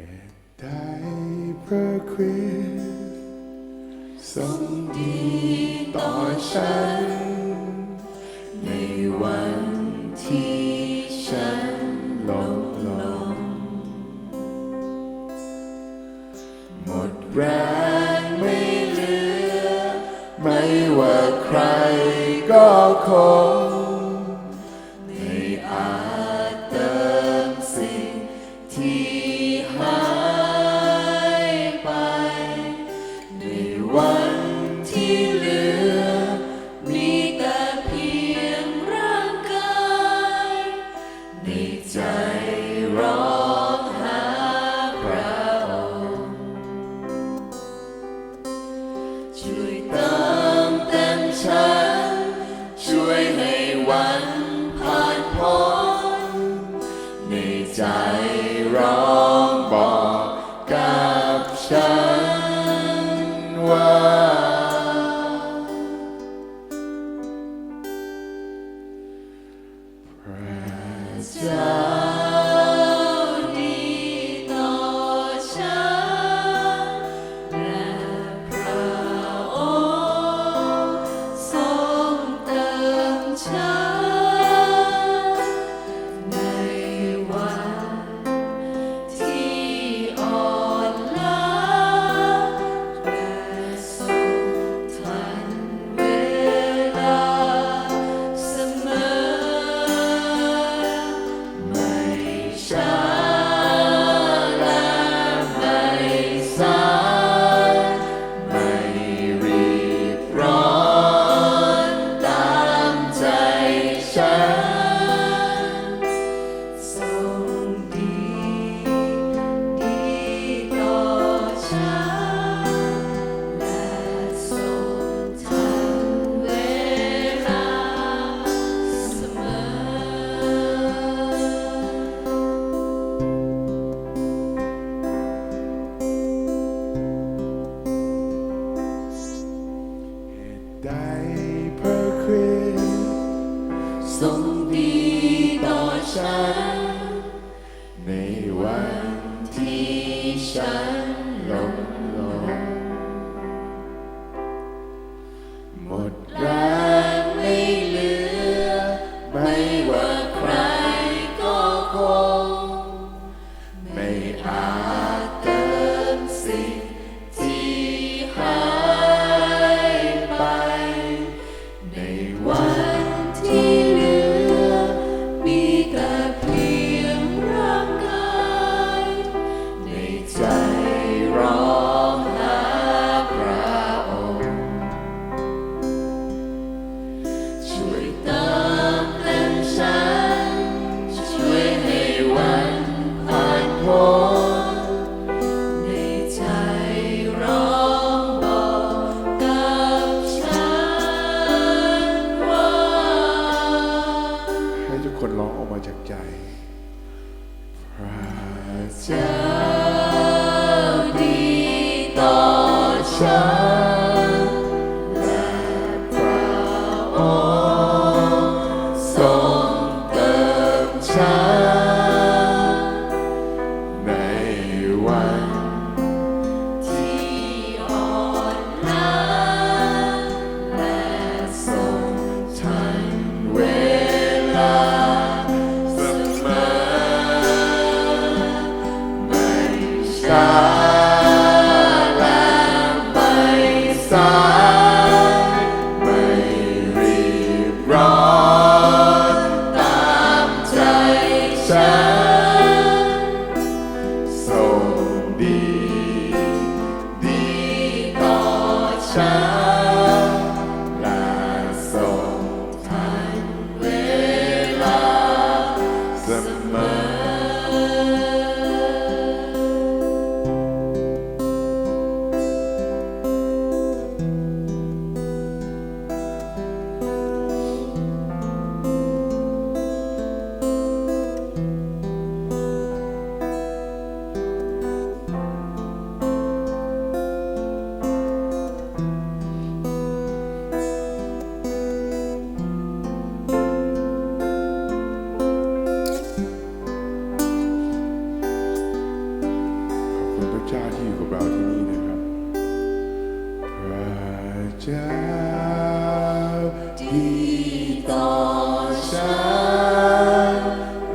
ตุใดพระคุณสต์ทรงดีต่อฉัน ในวันที่ฉันล้มลงหมดแรงไม่เหลือ ไม่ว่าใครก็คง ทรงดีต่อฉัน ในวันที่ฉัน Yeah. จ้าที่อยู่กับเราที่นี่นะครับ พระเจ้าที่ต่อฉัน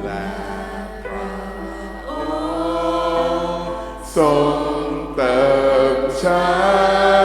และพระองค์ทรงเติมฉัน